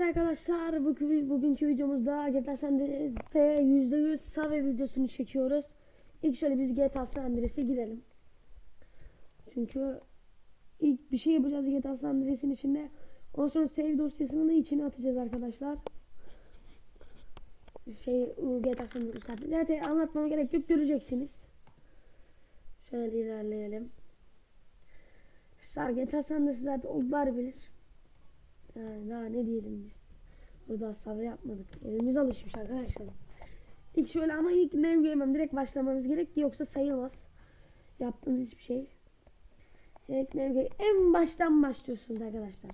Evet arkadaşlar bugün, bugünkü videomuzda GTA San Andreas'te %100 Save videosunu çekiyoruz. İlk şöyle biz GTA San Andreas'e gidelim. Çünkü ilk bir şey yapacağız GTA San Andreas'in içinde. Ondan sonra save dosyasını da içine atacağız arkadaşlar. Şey GTA San Andreas zaten anlatmama gerek yok göreceksiniz. Şöyle ilerleyelim. Arkadaşlar GTA San Andreas'ı zaten oldular bilir. Daha ne diyelim biz. Burada sabır yapmadık. Elimiz alışmış arkadaşlar. İlk şöyle ama ilk ne görmem direkt başlamanız gerek ki yoksa sayılmaz. Yaptığınız hiçbir şey. Direkt navigate en baştan başlıyorsunuz arkadaşlar.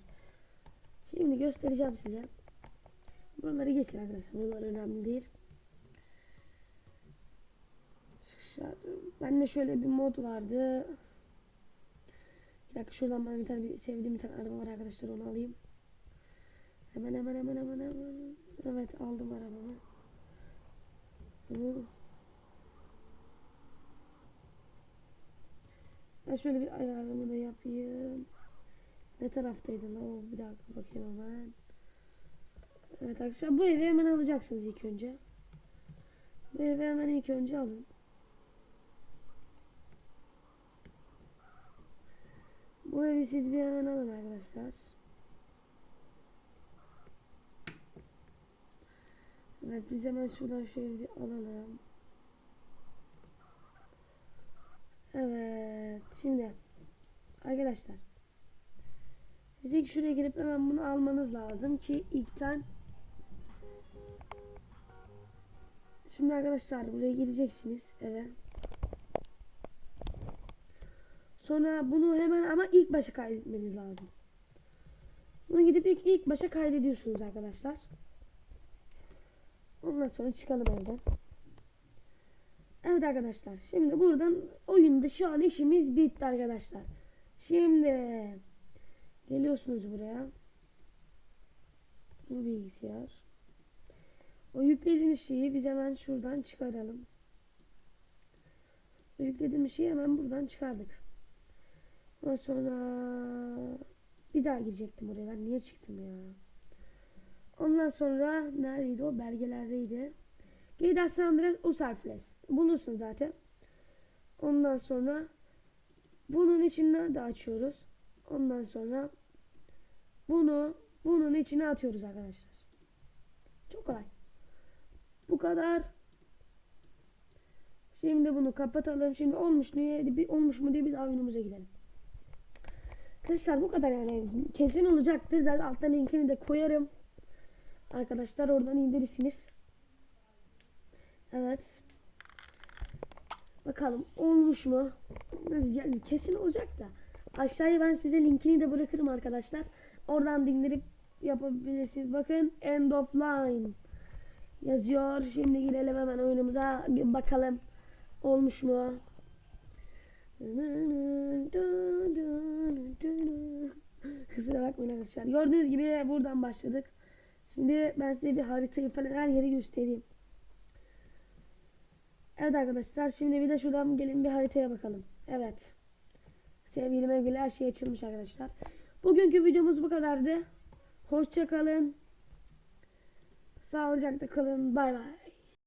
Şimdi göstereceğim size. Buraları geçin arkadaşlar. Buralar önemli değil. Arkadaşlar, Bende şöyle bir mod vardı. Bir dakika şuradan ben bir tane bir sevdiğim bir tane araba var arkadaşlar onu alayım. Hemen hemen hemen hemen hemen. Evet aldım arabamı. Ben şöyle bir ayarımı da yapayım. Ne taraftaydı lan? Bir dakika bakayım hemen. Evet arkadaşlar bu evi hemen alacaksınız ilk önce. Bu evi hemen ilk önce alın. Bu evi siz bir hemen alın arkadaşlar. Evet biz hemen şuradan şöyle bir alalım. Evet şimdi arkadaşlar ilk şuraya girip hemen bunu almanız lazım ki ilkten Şimdi arkadaşlar buraya gireceksiniz eve. Sonra bunu hemen ama ilk başa kaydetmeniz lazım. Bunu gidip ilk, ilk başa kaydediyorsunuz arkadaşlar. Ondan sonra çıkalım evden. Evet arkadaşlar. Şimdi buradan oyunda şu an işimiz bitti arkadaşlar. Şimdi geliyorsunuz buraya. Bu bilgisayar. O yüklediğiniz şeyi biz hemen şuradan çıkaralım. O yüklediğimiz şeyi hemen buradan çıkardık. Ondan sonra bir daha girecektim oraya. Ben niye çıktım ya? Ondan sonra neredeydi o? Belgelerdeydi. GTA San Andreas Usarfles. Bulursun zaten. Ondan sonra bunun içinden de açıyoruz. Ondan sonra bunu bunun içine atıyoruz arkadaşlar. Çok kolay. Bu kadar. Şimdi bunu kapatalım. Şimdi olmuş mu diye, olmuş mu diye bir daha oyunumuza gidelim. Arkadaşlar bu kadar yani. Kesin olacaktır. Zaten alttan linkini de koyarım. Arkadaşlar oradan indirirsiniz. Evet. Bakalım olmuş mu? Yani kesin olacak da. Aşağıya ben size linkini de bırakırım arkadaşlar. Oradan indirip yapabilirsiniz. Bakın end of line yazıyor. Şimdi girelim hemen oyunumuza. Bakalım olmuş mu? Kusura bakmayın arkadaşlar. Gördüğünüz gibi buradan başladık. Şimdi ben size bir haritayı falan her yeri göstereyim. Evet arkadaşlar şimdi bir de şuradan gelin bir haritaya bakalım. Evet. Sevgili mevgili her şey açılmış arkadaşlar. Bugünkü videomuz bu kadardı. Hoşça kalın. Sağlıcakla kalın. Bay bay.